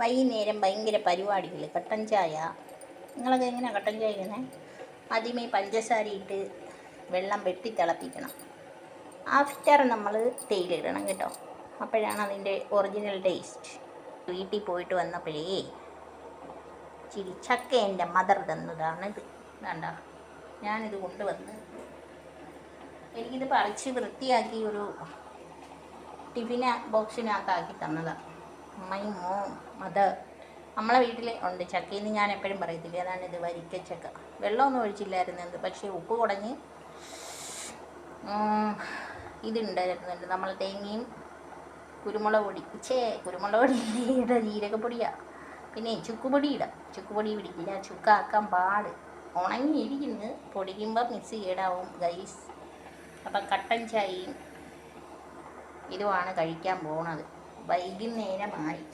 വൈകുന്നേരം ഭയങ്കര പരിപാടികൾ. കട്ടൻ ചായ. നിങ്ങളൊക്കെ എങ്ങനെയാണ് കട്ടൻ ചായ ഇടുന്നത് ആദ്യമേ പഞ്ചസാര ഇട്ട് വെള്ളം വെട്ടി തിളപ്പിക്കണം. ആഫ്റ്റർ നമ്മൾ തേയിലിടണം കേട്ടോ. അപ്പോഴാണ് അതിന്റെ ഒറിജിനൽ ടേസ്റ്റ് വീട്ടിൽ പോയിട്ട് വന്നപ്പോഴേ ചിരി ചക്ക എന്റെ മദർ തന്നതാണ് ഇത്. വേണ്ട ഞാനിത് കൊണ്ടുവന്ന് എനിക്കിത് പറിച്ച് വൃത്തിയാക്കി ഒരു ടിഫിന ബോക്സിനകത്താക്കി തന്നതാണ് മൈ മോ മദർ. നമ്മളെ വീട്ടിൽ ഉണ്ട്. ചക്കയെന്ന് ഞാൻ എപ്പോഴും പറയത്തില്ല അതാണ് ഇത് വരിക്ക ചക്ക? വെള്ളമൊന്നും ഒഴിച്ചില്ലായിരുന്നു എന്ത് പക്ഷേ ഉപ്പ് കുടഞ്ഞ് ഇതുണ്ടായിരുന്നുണ്ട്. നമ്മൾ തേങ്ങയും കുരുമുളക് പൊടി ചേ കുരുമുളക് പൊടി ഇട ജീരകപ്പൊടിയാ. പിന്നെ ചുക്കുപൊടി ഇടാം ചുക്കുപൊടി പിടിക്കില്ല ചുക്കാക്കാൻ പാട്. ഉണങ്ങിയിരിക്കുന്നു. പൊടിക്കുമ്പോൾ മിക്സി കേടാവും ഗൈസ്. അപ്പം കട്ടൻ ചായയും ഇതുമാണ് കഴിക്കാൻ പോണത്. വൈകുന്നേരമായി.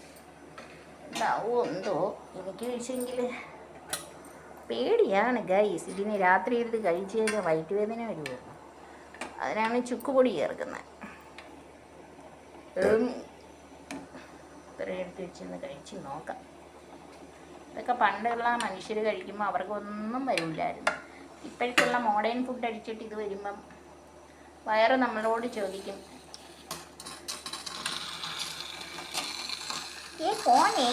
എന്താവോ എന്തോ എനിക്ക് കഴിച്ചെങ്കിൽ പേടിയാണ് ഗൈസ് ഇതിന് രാത്രി എടുത്ത് കഴിച്ച് കഴിഞ്ഞാൽ വയറ്റുവേദന വരുമോ അതിനാണ് ചുക്കുപൊടി ചേർക്കുന്നത്. ഇത്രയും എടുത്ത് വെച്ചൊന്ന് കഴിച്ച് നോക്കാം. ഇതൊക്കെ പണ്ടുള്ള മനുഷ്യർ കഴിക്കുമ്പോൾ അവർക്കൊന്നും വരില്ലായിരുന്നു. ഇപ്പോഴത്തുള്ള മോഡേൺ ഫുഡ് അടിച്ചിട്ട് ഇത് വരുമ്പം വയറ് നമ്മളോട് ചോദിക്കും ഏ കോനെ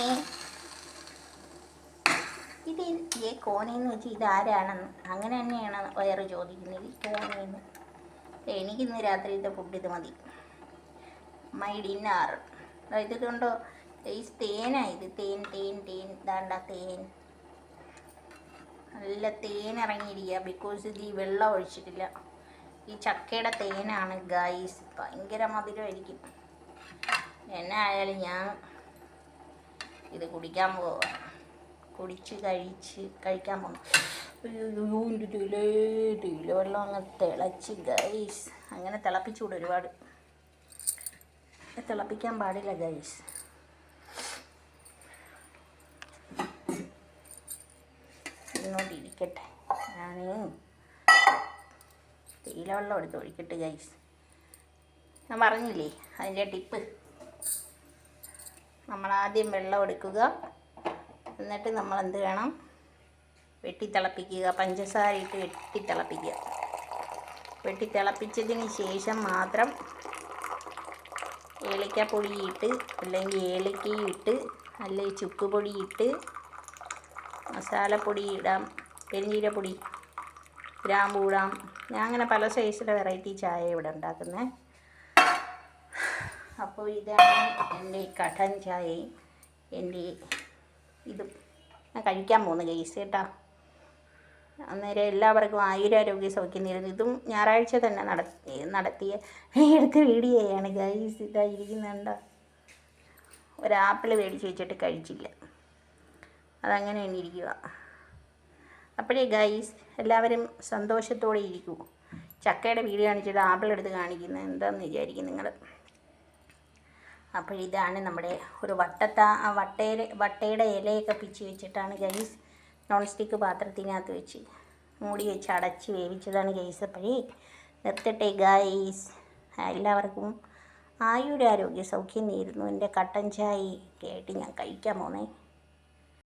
ഇത് ഏ കോനെന്ന് വെച്ചാൽ ഇതാരാണെന്ന് അങ്ങനെ തന്നെയാണ് വേറെ ചോദിക്കുന്നത്. ഈ കോനെന്ന് എനിക്കിന്ന് രാത്രിയിലത്തെ ഫുഡ് ഇത് മതി. മൈ ഡിന്നർ അതായത് കണ്ടോ? ഈ തേനാ ഇത്. തേൻ തേൻ തേൻ. ദാണ്ട തേൻ. നല്ല തേൻ ഇറങ്ങിയിരിക്കുക ബിക്കോസ് ഇത് ഈ വെള്ളം ഒഴിച്ചിട്ടില്ല. ഈ ചക്കയുടെ തേനാണ് ഗായ്സ് ഭയങ്കര മധുരമായിരിക്കും. എന്നെ ആയാലും ഞാൻ ഇത് കുടിക്കാൻ പോവാ. കുടിച്ച് കഴിച്ച് കഴിക്കാൻ തേയില തേയില വെള്ളം അങ്ങ് തിളച്ച് ഗൈസ് അങ്ങനെ തിളപ്പിച്ചുകൂടെ ഒരുപാട്. തിളപ്പിക്കാൻ പാടില്ല ഗൈസ് ഇരിക്കട്ടെ ഞാൻ തേയില വെള്ളം എടുത്ത് ഒഴിക്കട്ടെ ഗൈസ് ഞാൻ പറഞ്ഞില്ലേ അതിന്റെ ടിപ്പ്? നമ്മൾ ആദ്യം വെള്ളം എടുക്കുക. എന്നിട്ട് നമ്മൾ എന്ത് വേണം? വെട്ടി തിളപ്പിക്കുക പഞ്ചസാര ഇട്ട് വെട്ടി തിളപ്പിക്കുക വെട്ടി തിളപ്പിച്ചതിന് ശേഷം മാത്രം ഏലക്കാപ്പൊടി ഇട്ട് അല്ലെങ്കിൽ ഏലക്കയും ഇട്ട് അല്ലെങ്കിൽ ചുക്കുപൊടി ഇട്ട് മസാലപ്പൊടി ഇടാം. പെരുംജീരപ്പൊടി ഗ്രാമ്പൂ ഇടാം. ഞാൻ അങ്ങനെ പല സൈസിലെ വെറൈറ്റി ചായ ഇവിടെ ഉണ്ടാക്കുന്നത് അപ്പോൾ ഇതാണ് എന്റെ കട്ടൻ ചായയും എന്റെ ഇതും. ഞാൻ കഴിക്കാൻ പോകുന്ന കേസ് കേട്ടോ. അന്നേരം എല്ലാവർക്കും ആയുരാരോഗ്യ സൗഖ്യം നേരുന്നു ഇതും ഞായറാഴ്ച തന്നെ നടത്തി നടത്തിയ എടുത്ത് വീഡിയോയാണ് ഗൈസ് ഇതായിരിക്കുന്നുണ്ടോ ഒരു ആപ്പിൾ മേടിച്ച് വെച്ചിട്ട് കഴിച്ചില്ല. അതങ്ങനെ തന്നെ ഇരിക്കുക അപ്പോഴേ ഗൈസ് എല്ലാവരും സന്തോഷത്തോടെ ഇരിക്കൂ. ചക്കയുടെ വീഡിയോ കാണിച്ചിട്ട് ആപ്പിൾ എടുത്ത് കാണിക്കുന്നത്. എന്താണെന്ന് വിചാരിക്കും നിങ്ങൾ? അപ്പോൾ ഇതാണ് നമ്മുടെ ഒരു വട്ടത്ത ആ വട്ടയില വട്ടയുടെ ഇലയൊക്കെ പിച്ച് വെച്ചിട്ടാണ് ഗൈസ് നോൺ സ്റ്റിക്ക് പാത്രത്തിനകത്ത് വെച്ച് മൂടി വെച്ച് അടച്ച് വേവിച്ചതാണ് ഗൈസ് അപ്പോഴേ നിർത്തട്ടെ ഗൈസ് എല്ലാവർക്കും ആയുരാരോഗ്യ സൗഖ്യം നേരുന്നു. എന്റെ കട്ടൻ ചായ ആയിട്ട് ഞാൻ കഴിക്കാൻ പോന്നേ.